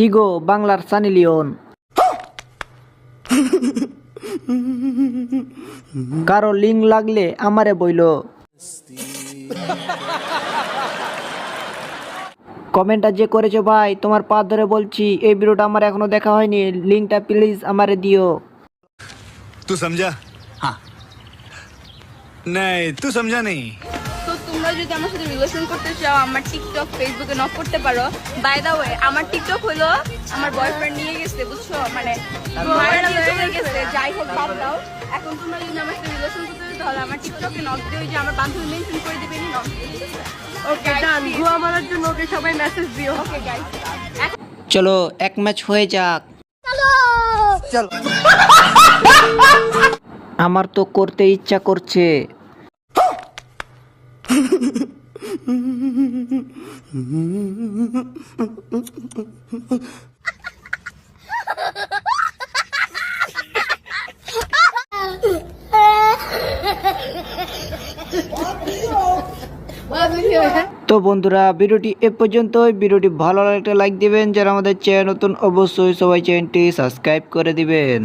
কি গো বাংলার সানি লিওন? কারও লিঙ্ক লাগলে আমারে বইল। কমেন্টটা যে করেছ ভাই তোমার পা ধরে বলছি এই ভিডিওটা আমার এখনও দেখা হয়নি। লিঙ্কটা প্লিজ আমারে দিও। তুই সমঝা হ্যাঁ নাই তুই সমঝা নেই তোমরা যদি আমার সাথে রিলেশন করতে চাও আমার টিকটক ফেসবুকে নক করতে পারো। বাই দা ওয়ে আমার টিকটক হলো আমার বয়ফ্রেন্ড নিয়ে গেছে বুঝছ? মানে চলে গেছে। যাই হোক বাদ দাও। এখন তোমরা যদি আমার সাথে রিলেশন করতে চাও তাহলে আমার টিকটকে নক দিও যে আমার বান্ধবী মেনশন করে দিবে নক ওকে ডান গুয়া মারার জন্য ওকে সবাই মেসেজ দিও। ওকে গাইস চলো এক ম্যাচ হয়ে যাক। আমার তো করতে ইচ্ছা করছে। তো বন্ধুরা, ভিডিওটি এ পর্যন্তই। ভিডিওটি ভালো লাগলে লাইক দিবেন। যারা আমাদের চ্যানেল নতুন, অবশ্যই সবাই চ্যানেলটি সাবস্ক্রাইব করে দিবেন।